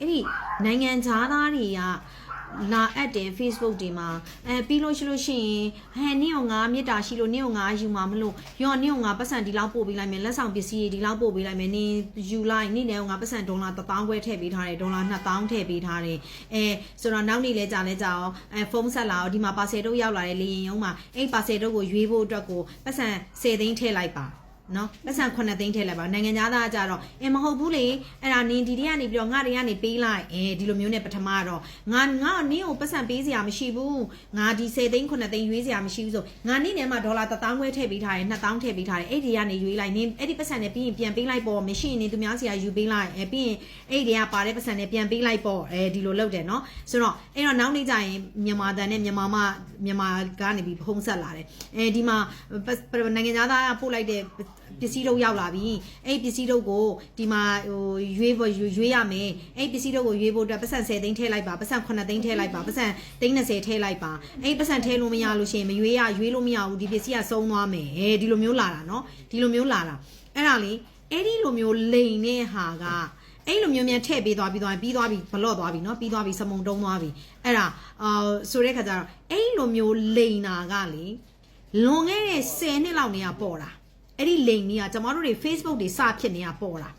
အဲ့ဒီနိုင်ငံသားသားတွေကလာအပ်တယ် Facebook တွေမှာအဲပြီးလို့ရှိလို့ရှိရင်ဟဲနင့်ကိုငါမေတ္တာရှိလို့နင့်ကိုငါယူမှာမလို့ရောနင့်ကိုငါပတ်စံဒီလောက်ပို့ပေးလိုက်မယ်လက်ဆောင်ပစ္စည်းတွေဒီလောက်ပို့ပေးလိုက်မယ်နင်ယူလိုက်နင့်လည်းငါပတ်စံဒေါ်လာ1000ခွဲထည့်ပေးထားတယ်ဒေါ်လာ2000ထည့်ပေးထားတယ်အဲဆိုတော့နောက်နေ့လဲကြာလဲကြာအောင်အဲဖုန်းဆက်လာအောင်ဒီမှာပါဆယ်တော့ရောက်လာတယ်လေရင်ရုံးမှာအဲ့ပါဆယ်တော့ကိုရွေးဖို့အတွက်ကိုပတ်စံ10သိန်းထည့်လိုက်ပါ နော်လက်ဆန်9သိန်းထည့်လိုက်ပါနိုင်ငံသားသားကြတော့အင်းမဟုတ်ဘူးလေအဲ့ဒါနင်ဒီတည်းကနေပြီးတော့ငါတွေကနေပေးလိုက်အဲဒီလိုမျိုးနဲ့ပထမတော့ငါငါနင်းကိုပတ်စံပေးစရာမရှိဘူးငါဒီ10သိန်း9သိန်းရွေးစရာမရှိဘူးဆိုငါနင်းထဲမှာဒေါ်လာ1000ခွဲထည့်ပေးထားတယ်2000ထည့်ပေးထားတယ်အဲ့ဒီကနေရွေးလိုက်နင်းအဲ့ဒီပတ်စံနဲ့ပြီးရင်ပြန်ပေးလိုက်ပေါ့မရှိရင်နင်သူများစရာယူပေးလိုက်အဲပြီးရင်အဲ့ဒီကပါတဲ့ပတ်စံနဲ့ပြန်ပေးလိုက်ပေါ့အဲဒီလိုလုပ်တယ်နော်ဆိုတော့အဲ့တော့နောက်နေ့ကျရင်မြန်မာတန်နဲ့မြန်မာမမြန်မာကနေပြီးဖုံးဆက်လာတယ်အဲဒီမှာပတ်နိုင်ငံသားသားပို့လိုက်တဲ့ ပစ္စည်းတို့ရောက်လာပြီအဲ့ပစ္စည်းတို့ကိုဒီမှာဟိုရွေးဖို့ရွေးရမယ်အဲ့ပစ္စည်းတို့ကိုရွေးဖို့အတွက်ပတ်စံ10သိန်းထည့်လိုက်ပါပတ်စံ9သိန်းထည့်လိုက်ပါပတ်စံ30ထည့်လိုက်ပါအဲ့ပတ်စံထည့်လို့မရလို့ရှိရင်မရွေးရရွေးလို့မရဘူးဒီပစ္စည်းကဆုံးသွားမယ်အဲဒီလိုမျိုးလာတာเนาะဒီလိုမျိုးလာတာအဲ့ဒါလေအဲ့ဒီလိုမျိုးလိန်တဲ့ဟာကအဲ့လိုမျိုးမြန်ထည့်ပေးသွားပြီးသွားပြီးသွားပြီဘလော့သွားပြီเนาะပြီးသွားပြီစမုံတုံးသွားပြီအဲ့ဒါအာဆိုတဲ့ခါကျတော့အဲ့လိုမျိုးလိန်တာကလေလွန်ခဲ့တဲ့10နှစ်လောက်နေကပေါ်တာ အဲ့ဒီလိန်ကြီးကကျမတို့တွေ Facebook တွေစဖြစ်နေတာပေါ်တာ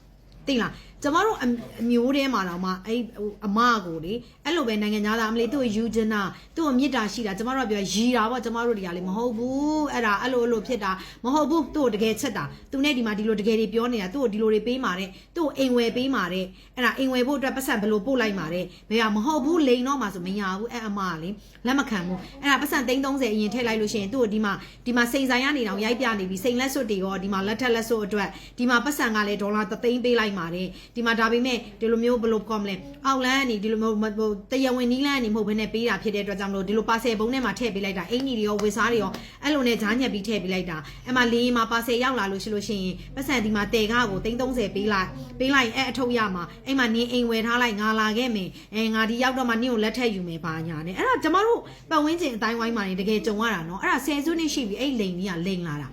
သိလားကျမတို့အမျိုးထဲမှာတော့မှအဲ့ဟိုအမကိုလေအဲ့လိုပဲနိုင်ငံသားသားမလေးသူ့ကိုယူချင်တာသူ့ကိုမြစ်တာရှိတာကျမတို့ကပြောရီတာပေါ့ကျမတို့တွေကလေမဟုတ်ဘူးအဲ့ဒါအဲ့လိုအဲ့လိုဖြစ်တာမဟုတ်ဘူးသူ့ကိုတကယ်ချက်တာသူနဲ့ဒီမှာဒီလိုတကယ်တွေပြောနေတာသူ့ကိုဒီလိုတွေပေးမာတဲ့သူ့ကိုအိမ်ဝယ်ပေးမာတဲ့အဲ့ဒါအိမ်ဝယ်ဖို့အတွက်ပတ်စံဘယ်လိုပို့လိုက်မာတဲ့ဘယ်ကမဟုတ်ဘူးလိန်တော့မှဆိုမရဘူးအဲ့အမကလေလက်မခံဘူးအဲ့ဒါပတ်စံ330အရင်ထည့်လိုက်လို့ရှိရင်သူ့ကိုဒီမှာဒီမှာစိန်ဆိုင်ရနေတော့ရိုက်ပြနေပြီစိန်လက်စွပ်တွေရောဒီမှာလက်ထက်လက်စွပ်အတွက်ဒီမှာပတ်စံကလည်းဒေါ်လာ3သိန်းပေးလိုက်မာတဲ့ဒီမှာဒါပေမဲ့ဒီလိုမျိုးဘယ်လိုကောမလဲအောက်လန်းကနေဒီလိုမျိုးဟိုတရားဝင်နီးလန်းကနေမဟုတ်ဘဲနဲ့ပေးတာဖြစ်တဲ့အတွက်ကြောင့်မလို့ဒီလိုပါဆယ်ဘုံထဲမှာထည့်ပေးလိုက်တာအင်ကြီးတွေရောဝေစားတွေရောအဲ့လိုနဲ့ဂျားညက်ပြီးထည့်ပေးလိုက်တာအဲ့မှာလေးမှာပါဆယ်ရောက်လာလို့ရှိလို့ရှိရင်ပတ်စံဒီမှာတဲကားကို330ပေးလိုက်ပေးလိုက်အဲ့အထုပ်ရမှာအဲ့မှာနင်းအိမ်ဝယ်ထားလိုက်ငါလာခဲ့မယ်အဲငါဒီရောက်တော့မှနင်းကိုလက်ထက်ယူမယ်ပါညာနဲ့အဲ့ဒါကျမတို့ပတ်ဝန်းကျင်အတိုင်းဝိုင်းမှာနေတကယ်ကြုံရတာနော်အဲ့ဒါဆယ်စုနှစ်ရှိပြီအဲ့လိန်ကြီးကလိန်လာတာ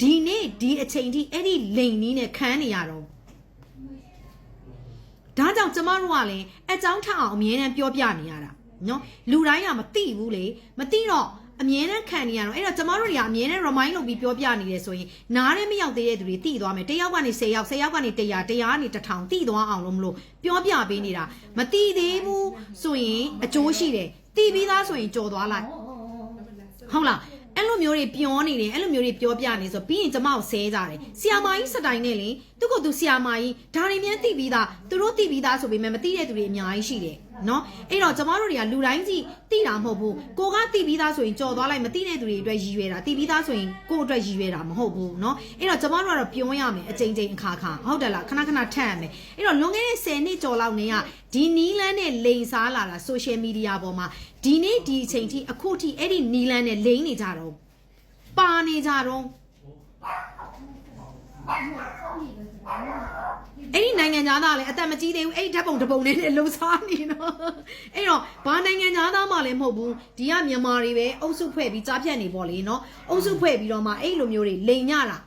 ဒီနေ့ဒီအချိန်ထိအဲ့ဒီလိန်ကြီးနဲ့ခန်းနေရတော့ ဒါကြောင့်ကျမတို့ကလည်းအကြောင်းထအောင်အမြဲတမ်းပြောပြနေရတာနော်လူတိုင်းကမသိဘူးလေမသိတော့အမြဲတမ်းခံနေရတော့အဲ့တော့ကျမတို့တွေကအမြဲတမ်း remind လုပ်ပြီးပြောပြနေတယ်ဆိုရင်နားထဲမရောက်သေးတဲ့သူတွေသိသွားမယ်တစ်ယောက်ကနေ10ယောက်10ယောက်ကနေ100 100ကနေ1000သိသွားအောင်လို့မလို့ပြောပြပေးနေတာမသိသေးဘူးဆိုရင်အကျိုးရှိတယ်သိပြီးသားဆိုရင်ကြော်သွားလိုက်ဟုတ်လား အဲ့လိုမျိုးတွေပြောနေတယ်အဲ့လိုမျိုးတွေပြောပြနေဆိုပြီးရင်ကျမကိုဆဲကြတယ်ဆီယာမာကြီးစတိုင်နဲ့လေသူကသူဆီယာမာကြီးဒါတွေမြန်သိပြီးသားသူတို့သိပြီးသားဆိုပေမဲ့မသိတဲ့သူတွေအများကြီးရှိတယ် နော်အဲ့တော့ကျမတို့တွေကလူတိုင်းစီသိတာမဟုတ်ဘူးကိုကသိပြီးသားဆိုရင်ကြော်သွားလိုက်မသိတဲ့သူတွေအတွက်ရည်ရွယ်တာသိပြီးသားဆိုရင်ကိုယ့်အတွက်ရည်ရွယ်တာမဟုတ်ဘူးနော်အဲ့တော့ကျမတို့ကတော့ပြောရမယ်အချိန်ချင်းအခါခါဟုတ်တယ်လားခဏခဏထပ်ရမယ်အဲ့တော့လွန်ခဲ့တဲ့10နှစ်ကျော်လောက်နေကဒီနီးလန်းနဲ့လိန်စားလာတာ social media ပေါ်မှာဒီနေ့ဒီအချိန်ထိအခုထိအဲ့ဒီနီးလန်းနဲ့လိန်နေကြတော့ပါနေကြတော့ အဲ့ဒီနိုင်ငံသားလည်းအသက်မကြီးသေးဘူးအဲ့ဒီဓာတ်ပုံတစ်ပုံနဲ့လည်းလှုပ်ရှားနေတော့အဲ့တော့ဘာနိုင်ငံသားမှလည်းမဟုတ်ဘူးဒီကမြန်မာတွေပဲအုပ်စုဖွဲ့ပြီးကြားပြတ်နေပေါ့လေနော်အုပ်စုဖွဲ့ပြီးတော့မှအဲ့လိုမျိုးတွေလိန်ညတာ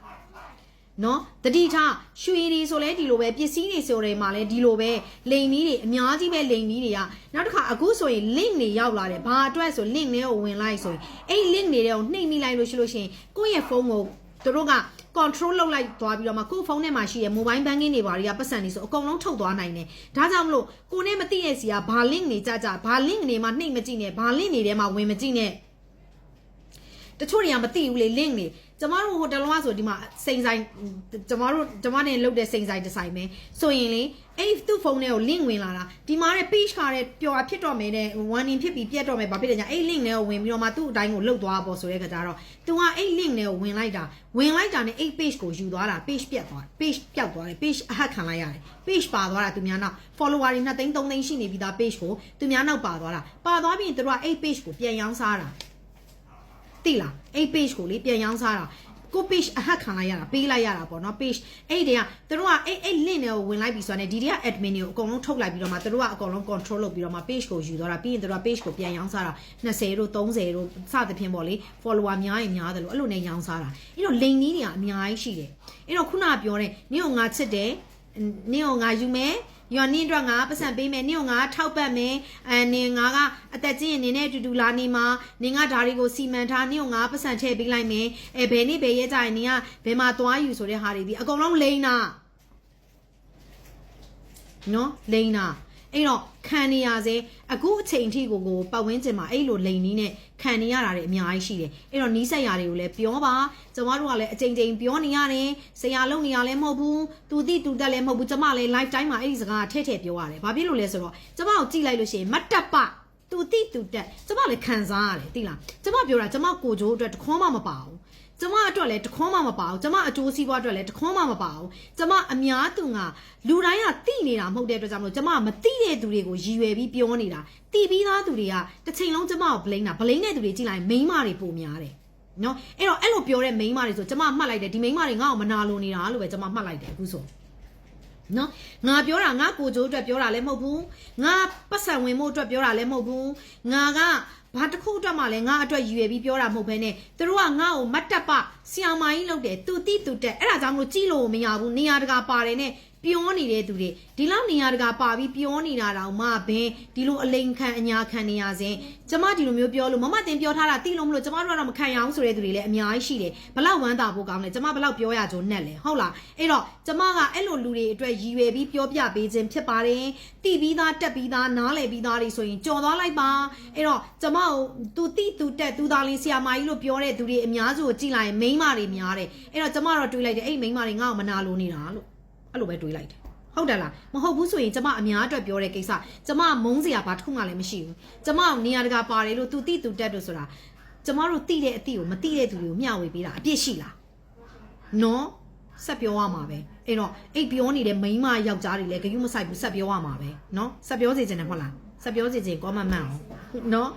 နော်တတိထားရွှေတွေဆိုလဲဒီလိုပဲပစ္စည်းတွေဆိုတယ်မှာလဲဒီလိုပဲလိန်နီးတွေအများကြီးပဲလိန်နီးတွေကနောက်တစ်ခါအခုဆိုရင် link တွေရောက်လာတယ်ဘာအတွက်ဆို link တွေကိုဝင်လိုက်ဆိုရင်အဲ့ link တွေကိုနှိပ်မိလိုက်လို့ရှိလို့ရှိရင်ကိုယ့်ရဲ့ဖုန်းကို သူတို့က control လုပ်လိုက်သွားပြီးတော့မှကိုယ့်ဖုန်းထဲမှာရှိတဲ့ mobile banking တွေဘာတွေကပတ်စံနေဆိုအကုန်လုံးထုတ်သွားနိုင်တယ်ဒါကြောင့်မလို့ကိုနဲ့မသိတဲ့စီကဘာ link တွေကြကြဘာ link တွေမှာနှိပ်မကြည့်နဲ့ဘာ link တွေထဲမှာဝင်မကြည့်နဲ့တချို့တွေကမသိဘူးလေ link တွေ ကျမတို့ဟိုတလုံးကဆိုဒီမှာစိန်ဆိုင်ကျမတို့ကျမနဲ့လုပ်တဲ့စိန်ဆိုင်တစ်ဆိုင်ပဲဆိုရင်လေအဲ့ဒီသူ့ဖုန်းထဲကို link ဝင်လာတာဒီမှာတဲ့ page ခါတဲ့ပျော်ဖြစ်တော့မယ်တဲ့ warning ဖြစ်ပြီးပြတ်တော့မယ်ဘာဖြစ်လဲညာအဲ့ link ထဲကိုဝင်ပြီးတော့မှသူ့အတိုင်းကိုလုတ်သွားပေါ့ဆိုတဲ့ခါကျတော့ तू ကအဲ့ link ထဲကိုဝင်လိုက်တာဝင်လိုက်တာနဲ့အဲ့ page ကိုယူသွားတာ page ပြတ်သွား page ပျောက်သွားတယ် page အဟတ်ခံလိုက်ရတယ် page ပါသွားတာသူများနောက် follower တွေ2သိန်း3သိန်းရှိနေပြီးသား page ကိုသူများနောက်ပါသွားတာပါသွားပြီးရင်သူတို့ကအဲ့ page ကိုပြန်ရောင်းစားတာ တိလားအဲ့ page ကိုလေပြန်ရောင်းစားတာကို page အဟတ်ခံလိုက်ရတာပေးလိုက်ရတာပေါ့နော် page အဲ့ဒီကသူတို့ကအဲ့အဲ့ link တွေကိုဝင်လိုက်ပြီးဆိုတော့ ne ဒီတွေက admin တွေကိုအကုန်လုံးထုတ်လိုက်ပြီးတော့မှသူတို့ကအကုန်လုံး control လုပ်ပြီးတော့မှ page ကိုယူသွားတာပြီးရင်သူတို့က page ကိုပြန်ရောင်းစားတာ20တို့30တို့စသဖြင့်ပေါ့လေ follower များရင်များတယ်လို့အဲ့လိုနဲ့ရောင်းစားတာအဲ့တော့ link ကြီးတွေကအများကြီးရှိတယ်အဲ့တော့ခုနကပြောတဲ့နင့်ကိုငါချစ်တယ်နင့်ကိုငါယူမယ် ရောနင်းအတွက်ငါပတ်စံပေးမယ်နင့်ကိုငါထောက်ပတ်မယ်အဲနင်ငါကအသက်ကြီးရင်နင်းနဲ့အတူတူလာနေမှာနင်ကဒါတွေကိုစီမံထားနင့်ကိုငါပတ်စံထည့်ပေးလိုက်မယ်အဲဘယ်နေ့ဘယ်ရက်ကြရင်နင်ကဘယ်မှာသွားယူဆိုတဲ့ဟာတွေဒီအကုန်လုံးလိမ့်တာနော်လိမ့်တာ အဲ့တော့ခံနေရစေအခုအချိန်ထိကိုကိုပတ်ဝန်းကျင်မှာအဲ့လိုလိန်နီးနဲ့ခံနေရတာတွေအများကြီးရှိတယ်အဲ့တော့နီးစက်ရာတွေကိုလည်းပြောပါကျမတို့ကလည်းအချိန်ချင်းပြောနေရတယ်ဆရာလုံးနေရလည်းမဟုတ်ဘူးသူတိသူတက်လည်းမဟုတ်ဘူးကျမလည်း live time မှာအဲ့ဒီစကားထည့်ထည့်ပြောရတယ်ဘာဖြစ်လို့လဲဆိုတော့ကျမကိုကြည့်လိုက်လို့ရှိရင်မတ်တပ်ပသူတိသူတက်ကျမလည်းခံစားရတယ်သိလားကျမပြောတာကျမကိုကြိုးအတွက်တခွန်းမှမပါဘူး ကျမအတွက်လည်းတခွန်းမှမပါဘူးကျမအကျိုးစီးပွားအတွက်လည်းတခွန်းမှမပါဘူးကျမအများသူငါလူတိုင်းကတိနေတာမဟုတ်တဲ့အတွက်ကြောင့်မလို့ကျမမတိတဲ့သူတွေကိုရည်ရွယ်ပြီးပြောနေတာတိပြီးသားသူတွေကတစ်ချိန်လုံးကျမကိုဗလိန်းတာဗလိန်းတဲ့သူတွေကြည့်လိုက်မိန်းမတွေပုံများတယ်နော်အဲ့တော့အဲ့လိုပြောတဲ့မိန်းမတွေဆိုကျမမှတ်လိုက်တယ်ဒီမိန်းမတွေငါ့ကိုမနာလိုနေတာလို့ပဲကျမမှတ်လိုက်တယ်အခုဆိုနော်ငါပြောတာငါကိုကြိုးအတွက်ပြောတာလည်းမဟုတ်ဘူးငါပတ်စံဝင်မှုအတွက်ပြောတာလည်းမဟုတ်ဘူးငါက ဘာတစ်ခုအတွက်မှလည်းငါအတွက်ရည်ရွယ်ပြီးပြောတာမဟုတ်ဘဲနဲ့သူတို့ကငါ့ကိုမတ်တပ်ပဆီယာမာကြီးလုပ်တယ်သူတိသူတက်အဲ့ဒါကြောင့်မလို့ကြည့်လို့မရဘူးနေရာတကာပါတယ်နဲ့ ပြောနေတဲ့သူတွေဒီလောက်နေရာတကာပါပြီးပြောနေတာတောင်မှဘင်းဒီလိုအလိန်ခံအညာခံနေရစဉ်ကျမဒီလိုမျိုးပြောလို့မမတင်ပြောထားတာတိလို့မလို့ကျမတို့ကတော့မခံရအောင်ဆိုတဲ့သူတွေလည်းအများကြီးရှိတယ်ဘလောက်ဝမ်းသာဖို့ကောင်းလဲကျမဘလောက်ပြောရကြိုးနဲ့လဲဟုတ်လားအဲ့တော့ကျမကအဲ့လိုလူတွေအတွက်ရည်ရွယ်ပြီးပြောပြပေးခြင်းဖြစ်ပါတယ်တိပြီးသားတက်ပြီးသားနားလည်ပြီးသားတွေဆိုရင်ကြော်သွားလိုက်ပါအဲ့တော့ကျမကိုသူတိသူတက်သူသားလေးဆရာမကြီးလို့ပြောတဲ့သူတွေအများစုကိုကြည့်လိုက်ရင်မိန်းမတွေများတယ်အဲ့တော့ကျမတော့တွေးလိုက်တယ်အဲ့ဒီမိန်းမတွေငါ့ကိုမနာလိုနေတာလို့ အဲ့လိုပဲတွေးလိုက်တယ်ဟုတ်တယ်လားမဟုတ်ဘူးဆိုရင်ကျမအများအတွက်ပြောတဲ့ကိစ္စကျမမုန်းစရာဘာတစ်ခုမှလည်းမရှိဘူးကျမနေရာတကာပါတယ်လို့သူတိသူတက်လို့ဆိုတာကျမတို့တိတဲ့အတိကိုမတိတဲ့သူတွေကိုမျှဝေပေးတာအပြစ်ရှိလားနော်ဆက်ပြောရမှာပဲအဲ့တော့အိတ်ပြောနေတဲ့မိန်းမယောက်ျားတွေလည်းဂယုမဆိုင်ဘူးဆက်ပြောရမှာပဲနော်ဆက်ပြောစေချင်တယ်ဟုတ်လားဆက်ပြောစေချင်ကောမမှန်အောင်နော်